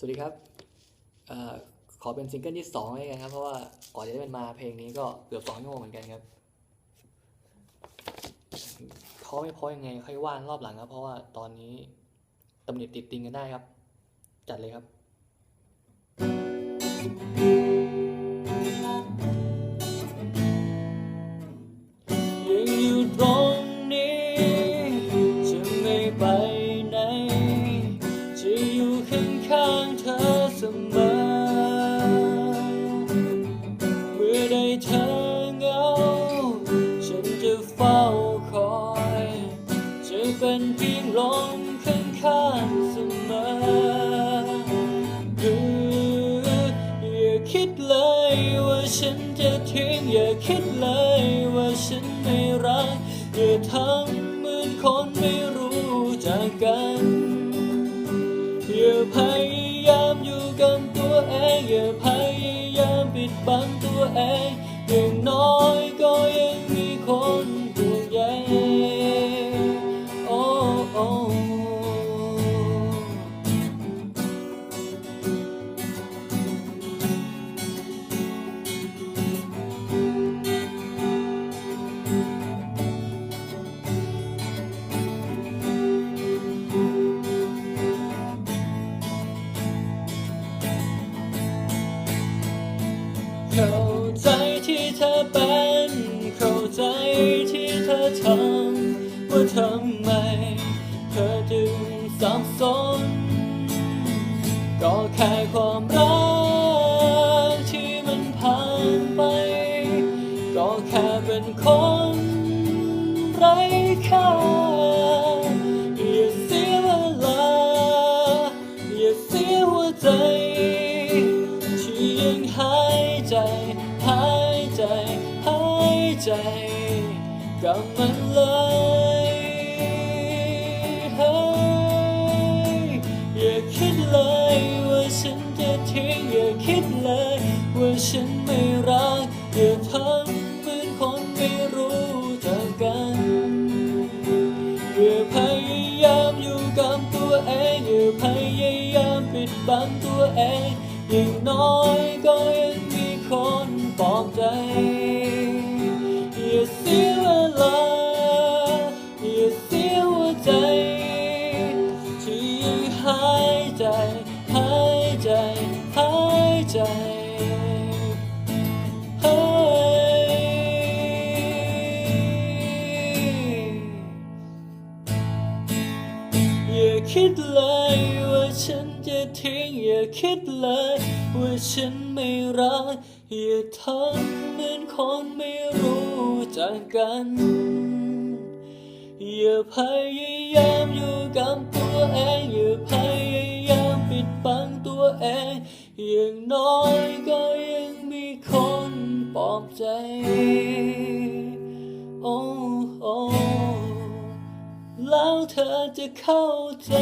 สวัสดีครับอขอเป็นซิงเกิลที่สองเลยกันครับ เพราะว่าก่อนจะได้เป็นมาเพลงนี้ก็เกือบสองชั่วโมงเหมือนกันครับเขาไม่พอยังไงค่อยว่างรอบหลังครับ เพราะว่าตอนนี้ตำหนิติดติงกันได้ครับ จัดเลยครับ ยังอยู่ตรงนี้จะไม่ไป เป็นเพียงลมข้างๆเสมออย่าคิดเลยว่าฉันจะทิ้ง อย่าคิดเลยว่าฉันไม่รัก อย่าทำเหมือนคนไม่รู้จักกัน อย่าพยายามอยู่กับตัวเอง อย่าพยายามปิดบังตัวเองอย่างน้อย เข้าใจที่เธอเป็น เข้าใจที่เธอทำว่าทำไม เธอจึงสับสน ก็แค่ความรักที่มันผ่านไป ก็แค่เป็นคนไร้ค่าอย่าเสียเวลาอย่าเสียหัวใจ ใจกับมันเลยเฮ้ยอย่าคิดเลยว่าฉันจะทิ้งอย่าคิดเลยว่าฉันไม่รักอย่าทำเหมือนคนไม่รู้จักกันอย่าพยายามอยู่กับตัวเองอย่าพยายามปิดบังตัวเองอย่างน้อยก็ยังมีคน ใจอย่าคิดเลยว่าฉันจะทิ้ง อย่าคิดเลยว่าฉันไม่รัก อย่าทำเหมือนคนไม่รู้จักกัน อย่าพยายามอยู่กับตัวเอง อย่าพยายามปิดบังตัวเอง อย่างน้อยก็ยังมีคนปลอบใจ โอ้โอ้แล้วเธอจะเข้าใจ